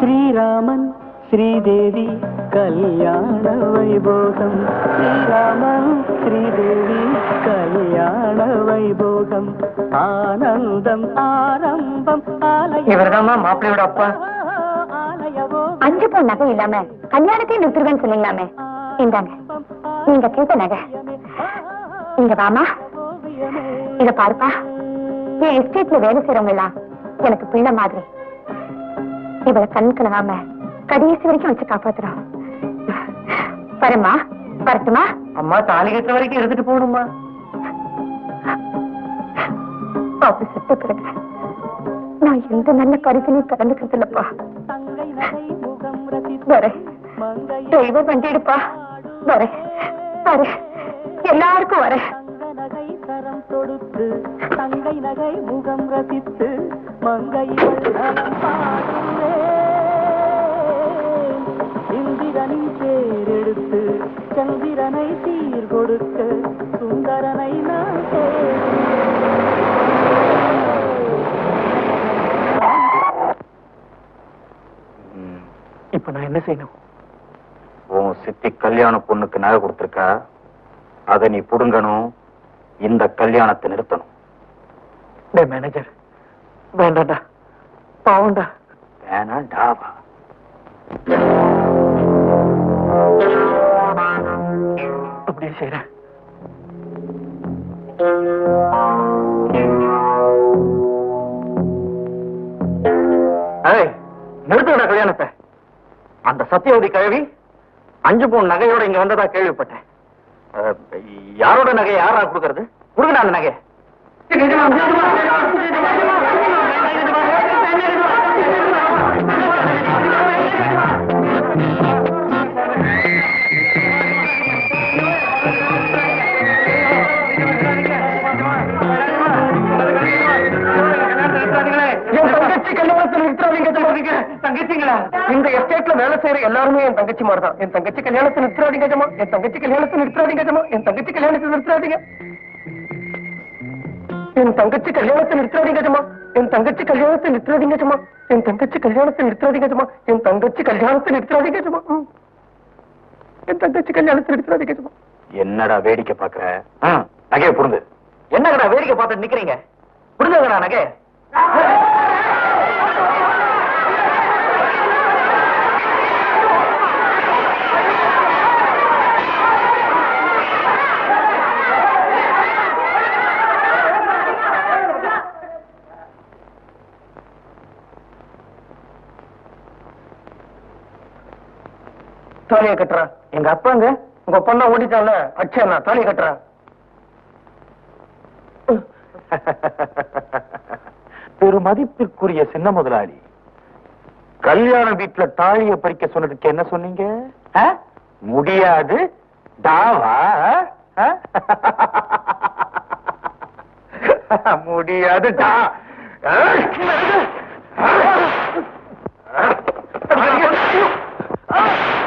ஸ்ரீராமன் ஸ்ரீதேவி கல்யாண வைபோகம். ஸ்ரீராமன் ஸ்ரீதேவி கல்யாண வைபோகம். ஆனந்தம் ஆரம்பம் ஆலய இவர்தாம்மா மாப்பிள்ளையோட அப்பா. அஞ்சு பவுன் நகை இல்லாம கல்யாணத்தையும் நிறுத்துருவேன்னு சொன்னீங்களாமே. இந்தாங்க. நீங்க கேட்ட நகை. இங்க வாமா. இத பாருப்பா. என் எஸ்டேட்ல வேலை செய்யறவங்க எல்லாம் எனக்கு பிள்ளை மாதிரி. இவளை கண் கலவாம கடைசி வரைக்கும் வச்சு காப்பாத்துறோம். வரமா? வரட்டுமா? அம்மா தாலி கட்டுற வரைக்கும் எடுத்துட்டு போகணுமா? அப்படி செத்த பிறகு நான் எந்த நல்ல கருத்திலையும் கலந்துக்கிறது இல்லப்பா வரேன் தெய்வம் வண்டிடுப்பா வரேன் வரேன் எல்லாருக்கும் வரேன் கரம் தொடுத்து தங்கை நகை முகம் ரசித்து மங்கை நலம் பாடுவே இந்திரனின் பேரெடுத்து சந்திரனை சீர் கொடுக்க சுந்தரனை நான் இப்ப நான் என்ன செய்யணும்? உன் சித்தி கல்யாண பொண்ணுக்கு நகை கொடுத்துருக்கா? அதை நீ புடுங்கணும். இந்த கல்யாணத்தை நிறுத்தணும். டே மேனேஜர் வேண்டாம்டா. பாவம்டா. வேணாண்டாவா அப்படியே செய்யறேன் நிறுத்துடா கல்யாணத்தை. அந்த சத்தியவதி கழுவி அஞ்சு பவுன் நகையோட இங்க வந்ததா கேள்விப்பட்டேன். யாரோட நகை யாரா கொடுக்கறது? கொடுங்கடா அந்த நகை தங்கச்சிங்களா? இந்த எஸ்டேட்ல வேலை செய்யற எல்லாருமே என் தங்கச்சி மாதிரி தான் என் தங்கச்சி கல்யாணத்தை நிறுத்தாதீங்க ஜமா என் தங்கச்சி கல்யாணத்தை நிறுத்தாதீங்க ஜமா என் தங்கச்சி கல்யாணத்தை நிறுத்தாதீங்க என் தங்கச்சி கல்யாணத்தை நிறுத்தாதீங்க ஜமா என் தங்கச்சி கல்யாணத்தை நிறுத்தாதீங்க ஜமா என் தங்கச்சி கல்யாணத்தை நிறுத்தாதீங்க ஜமா என் தங்கச்சி கல்யாணத்தை நிறுத்தாதீங்க ஜமா என் தங்கச்சி கல்யாணத்தை நிறுத்தாதீங்க ஜமா என்னடா வேடிக்கை பாக்குற? நகையை புரிந்து என்னங்கடா வேடிக்கை பார்த்துட்டு நிக்கிறீங்க? புரிஞ்சதுடா நகை. தாலியை கட்டுறேன் எங்க அப்பாங்க உங்க பொண்ணா ஓடிட்டால அச்சா தாலியை கட்டுறேன் பெருமதிப்பிற்குரிய சின்ன முதலாளி கல்யாண வீட்டுல தாலிய பறிக்க சொன்னதுக்கு என்ன சொன்னீங்க? முடியாது. தாவா? முடியாது டா. Ah!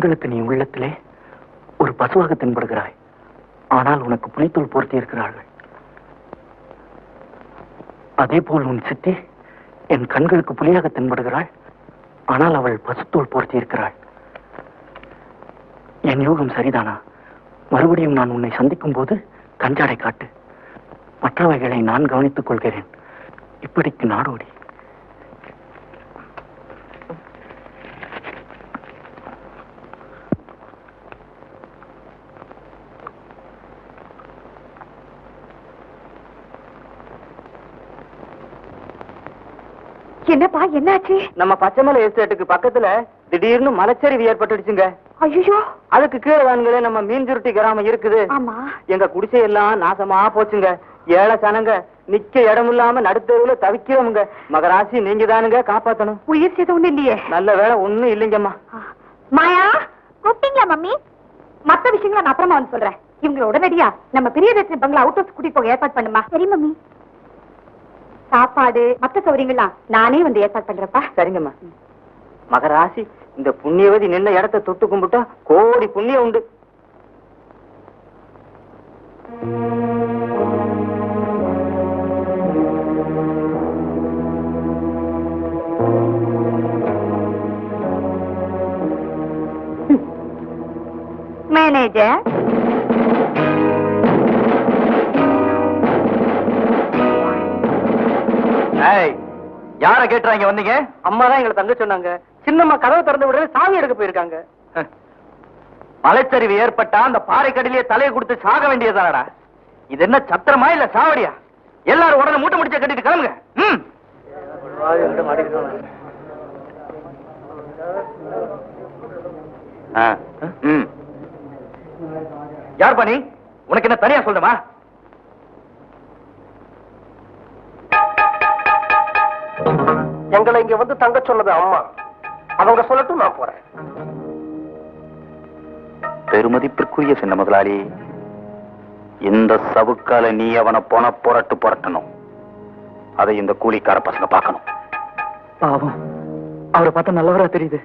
என் கண்களுக்கு நீ உள்ளத்திலே ஒரு பசுவாக தென்படுகிறாய். ஆனால் உனக்கு புலித்தோல் போர்த்தி இருக்கிறார்கள். அதே போல் உன் சித்தி என் கண்களுக்கு புலியாக தென்படுகிறாள். ஆனால் அவள் பசுத்தோல் போர்த்தி இருக்கிறாள். என் யோகம் சரிதானா? மறுபடியும் நான் உன்னை சந்திக்கும் போது கஞ்சாடை காட்டு. மற்றவைகளை நான் கவனித்துக் கொள்கிறேன். இப்படிக்கு நாடோடி. என்னப்பா என்னாச்சு? நம்ம பச்சைமலை எஸ்டேட்டுக்கு பக்கத்துல திடீர்னு மலைச்சரிவு ஏற்பட்டுடுச்சுங்க. ஐயோ அதுக்கு கீழே தானுங்களே நம்ம மீன் சுருட்டி கிராமம் இருக்குது. ஆமா. எங்க குடிசையெல்லாம் நாசமா போச்சுங்க. ஏழை சனங்க நிக்க இடம் இல்லாம நடுத்தெருவுல தவிக்கிறவங்க மகராசி நீங்க தானுங்க காப்பாத்தணும். உயிர் சேதம் ஒண்ணு இல்லையே. நல்ல வேலை ஒண்ணும் இல்லைங்கம்மா. மாயா கூப்பிட்டீங்களா மம்மி? மத்த விஷயங்களை நான் அப்புறமா வந்து சொல்றேன். இவங்க உடனடியா நம்ம பெரிய ரேஷன் பங்களா அவுட் ஹவுஸ் கூட்டிட்டு போக ஏற்பாடு பண்ணுமா? சரி மம்மி. சாப்பாடு மத்த சௌகரியங்கள்லாம் நானே வந்து ஏற்பாடு பண்றப்பா சரிங்கம்மா. மகராசி இந்த புண்ணியவதி நின்ன இடத்த தொட்டு கும்பிட்டா கோடி புண்ணியம் உண்டு. மேனேஜர் யார கேட்டுறாங்க வந்தீங்க? அம்மா தான் எங்களை தங்க சொன்னாங்க. சின்னம்மா கதவை திறந்து விடவே சாவி எடுக்க போயிருக்காங்க. மலைச்சரிவு ஏற்பட்டா அந்த பாறைக்கடிலேயே தலையை கொடுத்து சாக வேண்டியதானடா இது என்ன சத்திரமா இல்ல சாவடியா? எல்லாரும் உடனே மூட்டை முடிச்ச கட்டிட்டு கிளம்புங்க. ம். யார் பண்ணி உனக்கு என்ன தனியா சொல்லணுமா? எங்களை இங்க வந்து தங்க சொன்னது அம்மா. அவங்க சொல்லட்டும் நான் போறேன். பெருமதிப்பிற்குரிய சின்ன முதலாளி இந்த சவுக்கால நீ அவனை போன புரட்டு புரட்டணும். அதை இந்த கூலிக்கார பசங்க பார்க்கணும். பாவம். அவரை பார்த்தா நல்லவரா தெரியுது.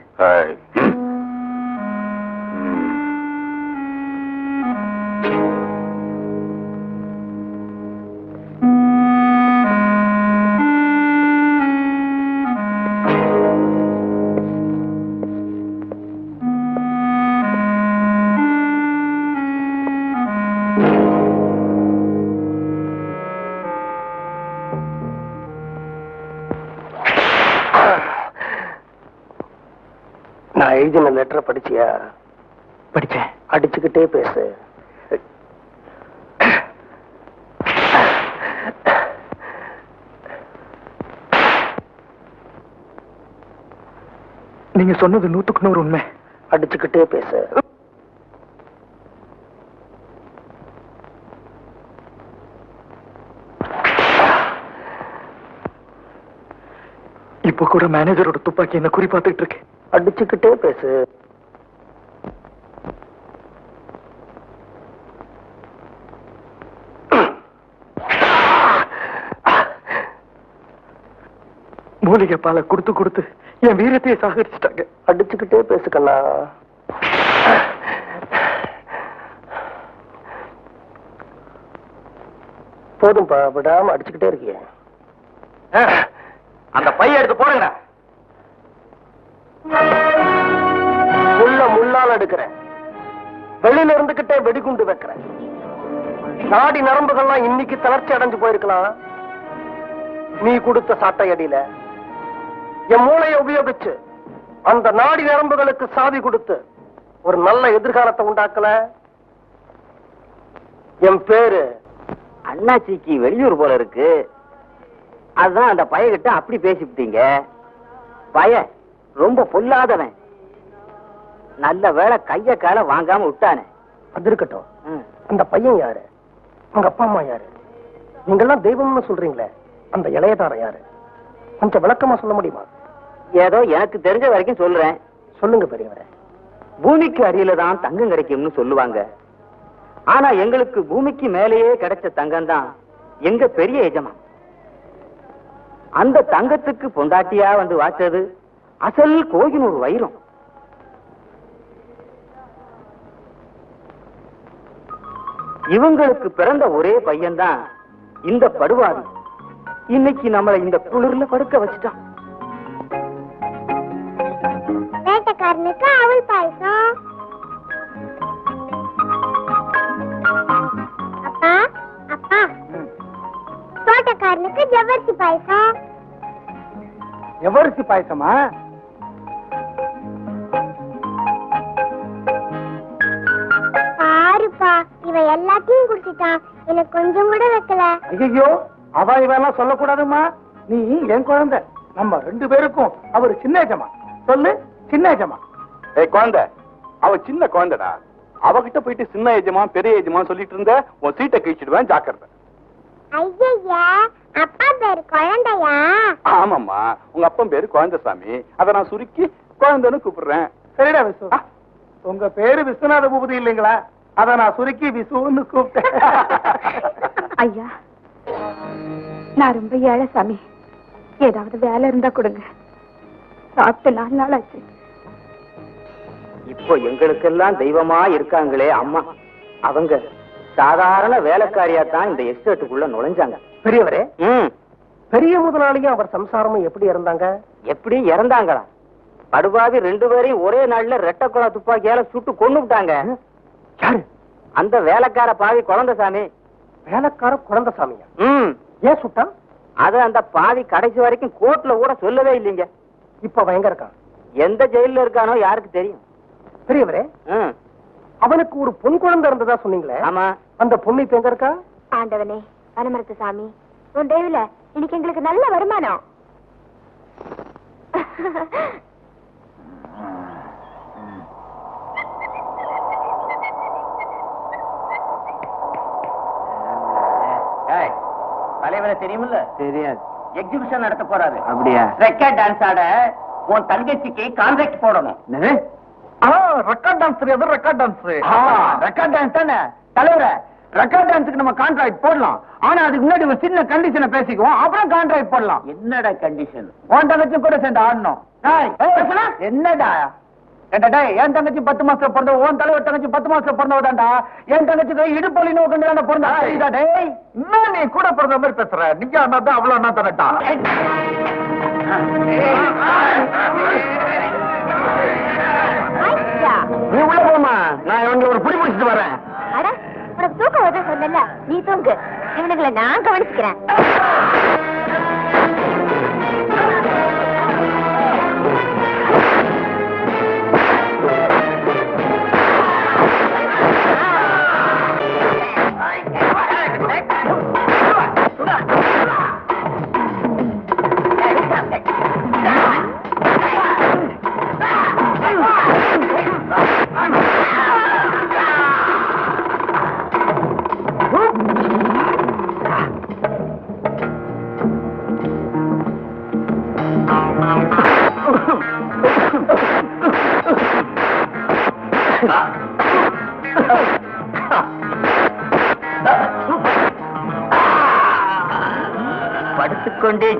எழுதின லெட்டரை படிச்சியா? படிச்சேன். அடிச்சுக்கிட்டே பேசு. நீங்க சொன்னது நூத்துக்கு நூறு உண்மை. அடிச்சுக்கிட்டே பேசு. இப்ப கூட மேனேஜரோட துப்பாக்கி என்ன குறி பார்த்துட்டு இருக்கு? அடிச்சுக்கிட்டே பேசு. மூலிகை பாலை கொடுத்து கொடுத்து என் வீரத்தையே சாகரிச்சிட்டாங்க அடிச்சுக்கிட்டே பேசுக்கண்ணா போதும்பா விடாம அடிச்சுக்கிட்டே இருக்கிய. அந்த பைய எடுத்து போடுங்க எடுக்கிறேன். வெளியில இருந்துகிட்டே வெடிகுண்டு வைக்கிறேன். நாடி நரம்புகள்லாம் இன்னைக்கு தளர்ச்சி அடைஞ்சு போயிருக்கலாம். நீ கொடுத்த சாட்டை அடியில. என் மூளையை உபயோகிச்சு அந்த நாடி நரம்புகளுக்கு சாவி கொடுத்து ஒரு நல்ல எதிர்காலத்தை உண்டாக்கல. என் பேரு அண்ணாச்சிக்கு வெளியூர் போல இருக்கு. அதுதான் அந்த பையகிட்ட அப்படி பேசிவிட்டீங்க. பய ரொம்ப பொல்லாதவன். நல்ல வேளை கைய கால வாங்காம விட்டானே. அது இருக்கட்டும். அந்த பையன் யாரு? உங்க அப்பா அம்மா யாரு? நீங்கெல்லாம் தெய்வம்னு சொல்றீங்களே அந்த இளையதாரம் யாரு? கொஞ்சம் விளக்கமா சொல்ல முடியுமா? ஏதோ எனக்கு தெரிஞ்ச வரைக்கும் சொல்றேன். சொல்லுங்க பெரியவரே. பூமிக்கு அடியில தான் தங்கம் கிடைக்கும்னு சொல்லுவாங்க. ஆனா எங்களுக்கு பூமிக்கு மேலேயே கிடைச்ச தங்கம் தான் எங்க பெரிய எஜமான். அந்த தங்கத்துக்கு பொண்டாட்டியா வந்து வாச்சது அசல் கோகினூர் வைரம். இவங்களுக்கு பிறந்த ஒரே பையன்தான் இந்த படுவாதி இன்னைக்கு நம்மளை இந்த குளிர்ல படுக்க வச்சுட்டான். வேட்டைக்காரனுக்கு அவள் பாயசம். அப்பா அப்பா. தோட்டக்காரனுக்கு ஜவ்வரிசி பாயசம். எவரிசி பாயசமா? எல்லாத்தையும் குடிச்சிட்டான். எனக்கு கொஞ்சம் கூட வைக்கல. ஐயோ அவ இவெல்லாம் சொல்லக்கூடாதுமா நீ என் குழந்தை. நம்ம ரெண்டு பேருக்கும் அவர் சின்ன எஜமா. சொல்லு சின்ன எஜமா. ஏய் குழந்தை. அவ சின்ன குழந்தைடா. அவகிட்ட போயிட்டு சின்ன ஏஜமா பெரிய ஏஜமா சொல்லிட்டு இருந்த உன் சீட்டை கிழிச்சிடுவேன் ஜாக்கிரதை. ஐயா அப்பா பேர் குழந்தையா? ஆமாம்மா. உங்க அப்பன் பேரு குழந்தைசாமி. அதை நான் சுருக்கி குழந்தைன்னு கூப்பிடுறேன். சரிடா விசு உங்க பேரு விஸ்வநாத பூபதி இல்லைங்களா? அத நான் சுருக்கி விசுன்னு கூப்பிட்டேன். ஐயா நான் ரொம்ப ஏழை சாமி. ஏதாவது வேலை இருந்தா கொடுங்க. சாப்பிட்டு நாலு நாள் ஆச்சு இப்போ எங்களுக்கெல்லாம் தெய்வமா இருக்காங்களே அம்மா. அவங்க சாதாரண வேலைக்காரியா தான் இந்த எஸ்டேட்டுக்குள்ள நுழைஞ்சாங்க. பெரியவரே ம். பெரிய முதலாளியும் அவர் சம்சாரமும் எப்படி இருந்தாங்க எப்படி இறந்தாங்களா? படுபாவி ரெண்டு பேரையும் ஒரே நாள்ல ரெட்டை குளம் துப்பாக்கியால சுட்டு கொண்டு விட்டாங்க யாரு? அந்த வேலைக்கார பாவி குழந்தைசாமி. வேலைக்கார குழந்தைசாமியா? ம். ஏன் சுட்டான் அது அந்த பாவி கடைசி வரைக்கும் கோர்ட்ல கூட சொல்லவே இல்லைங்க. இப்ப எங்க இருக்கான்? எந்த ஜெயில்ல இருக்கானோ யாருக்கு தெரியும்? பெரியவரே ம் அவனுக்கு ஒரு பொன் குழந்தை இருந்ததா சொன்னீங்களே? ஆமா. அந்த பொண்ணு இப்ப எங்க இருக்கா? ஆண்டவனே வனமரத்து சாமி. உன் தேவில இன்னைக்கு எங்களுக்கு நல்ல வருமானம். தலைவரை தெரியுமில்ல? தெரியாது. எக்ஸிபிஷன் நடத்த போறாரு. அப்படியா? ரெக்கார்ட் டான்ஸ் ஆட உன் தங்கச்சிக்கு கான்ட்ராக்ட் போடணும். ரெக்கார்ட் டான்ஸ் தெரியாது ரெக்கார்ட் டான்ஸ் ரெக்கார்ட் டான்ஸ் தானே? தலைவர ரெக்கார்ட் டான்ஸுக்கு நம்ம கான்ட்ராக்ட் போடலாம். ஆனா அதுக்கு முன்னாடி ஒரு சின்ன கண்டிஷனை பேசிக்குவோம். அப்புறம் கான்ட்ராக்ட் போடலாம். என்னடா கண்டிஷன் உன் தங்கச்சி கூட சேர்ந்து ஆடணும்? என்னடா? டேய், என் தங்கச்சி பத்து மாசத்துல பிறந்தவ உன் தலைவர் தங்கச்சி பத்து மாசத்துல பிறந்தவதாண்டா என் தங்கச்சிக்கு இடுப்பொலி நோக்கண்டு தானே பிறந்தா இன்னும் நீ கூட பிறந்த மாதிரி பேசுற? நீங்க அண்ணா தான் அவ்வளவு அண்ணா தானட்டா நீ உள்ள போமா நான் இவங்க ஒரு புடி பிடிச்சிட்டு வரேன். அட உனக்கு தூக்கம் வருது சொன்னல நீ தூங்கு. இவனுங்களை நான் கவனிச்சுக்கிறேன்.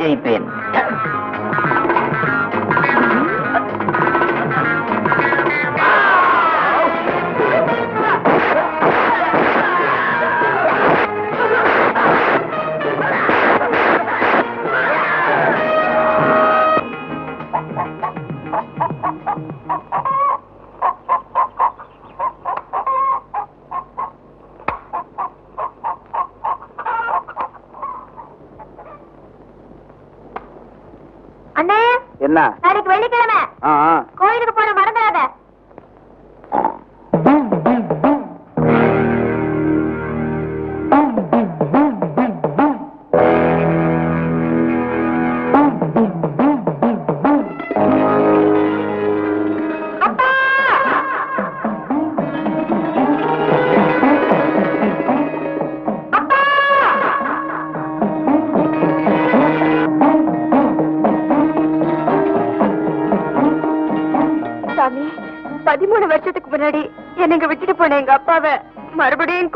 จริงเปลี่ยน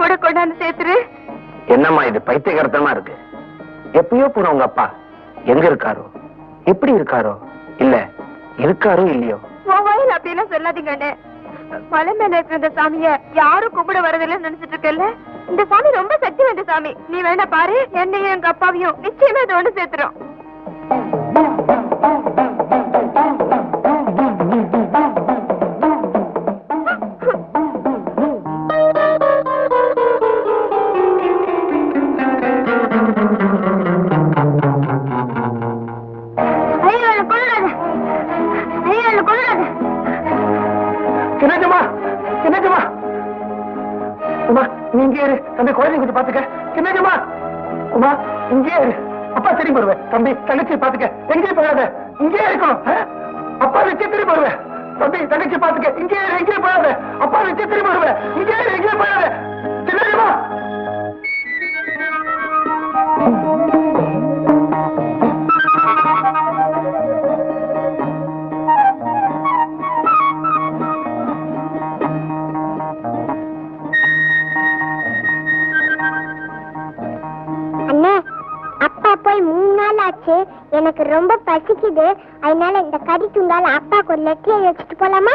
கூட கொண்டாந்து சேர்த்துரு. என்னம்மா இது பைத்தியகரத்தமா இருக்கு? எப்பயோ போன உங்க அப்பா. எங்க இருக்காரோ? எப்படி இருக்காரோ? இல்ல இருக்காரோ இல்லையோ? உன் வாயில் அப்படியெல்லாம் சொல்லாதீங்க அண்ணே. மலை மேல இருக்கிற சாமிய யாரும் கும்பிட வரதில்லைன்னு நினைச்சிட்டு இருக்கல இந்த சாமி ரொம்ப சக்தி வாய்ந்த சாமி. நீ வேணா பாரு என்னையும் எங்க அப்பாவையும் நிச்சயமா இது ஒண்ணு சேர்த்துரும். உமா நீ இங்கே இரு. தம்பி குழந்தை கொஞ்சம் பாத்துக்க கிணஜமா உமா? இங்கே இரு. அப்பா திரும்பி வருவேன் தம்பி தங்கச்சி பாத்துக்க எங்கேயும் போகாத. இங்கே இருக்கணும். அப்பா வச்சு திரும்பி வருவேன் தம்பி தங்கச்சி பாத்துக்க இங்கே இரு, எங்கேயும் போகாத. அப்பா வச்சு திரும்பி வருவேன் இங்கே இரு, எங்கேயும் போகாத. சின்னம்மா எனக்கு ரொம்ப பசிக்குது. அதனால இந்த கறி துண்டால அப்பாக்கு ஒரு லெட்டர் வச்சுட்டு போலாமா?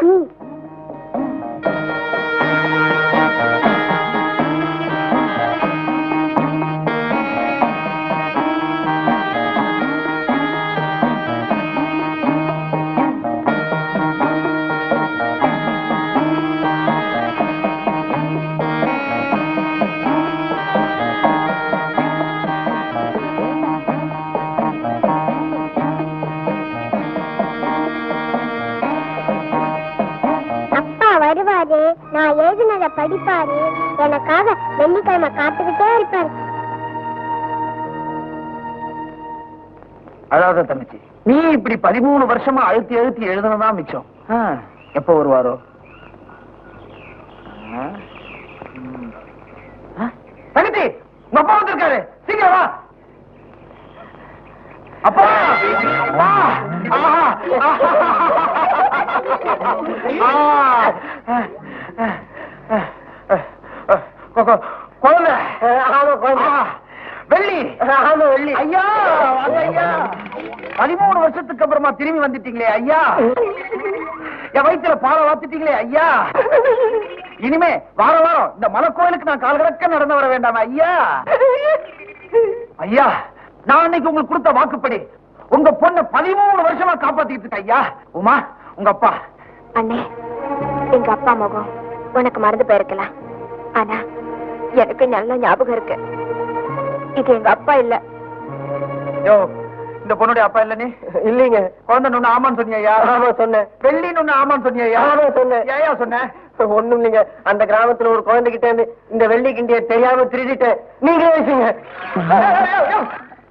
வெள்ளிக்கிழமை காத்துக்கிட்டே இருப்பாரு. அதாவது தங்கச்சி நீ இப்படி பதிமூணு வருஷமா அழுத்தி அழுத்தி எழுதுனதான் மிச்சம். எப்போ வருவாரோ? திரும்பி வந்துட்டீங்களே ஐயா? என் வயித்துல பாலை வாத்துட்டீங்களே ஐயா? இனிமே வார வாரம் இந்த மலை கோயிலுக்கு நான் கால் கணக்க நடந்து வர வேண்டாமா ஐயா. ஐயா நான் அன்னைக்கு உங்களுக்கு கொடுத்த வாக்குப்படி உங்க பொண்ணு பதிமூணு வருஷமா காப்பாத்திட்டு இருக்க ஐயா. உமா உங்க அப்பா. அண்ணே எங்க அப்பா முகம் உனக்கு மறந்து போயிருக்கலாம். ஆனா எனக்கு நல்ல ஞாபகம் இருக்கு. இது எங்க அப்பா இல்ல. யோ இந்த பொண்ணுடைய அப்பா இல்ல நீ? இல்லைங்க. குழந்தை நொண்ணு ஆமான்னு சொன்னியா ஆமா சொன்னேன். வெள்ளி நொண்ணு ஆமான்னு சொன்னியா ஆமா சொன்னேன். ஏயா சொன்ன? ஒண்ணும் இல்லைங்க. அந்த கிராமத்துல ஒரு குழந்தைகிட்ட இருந்து இந்த வெள்ளி கிண்டிய தெரியாம திருடிட்டேன். நீங்களே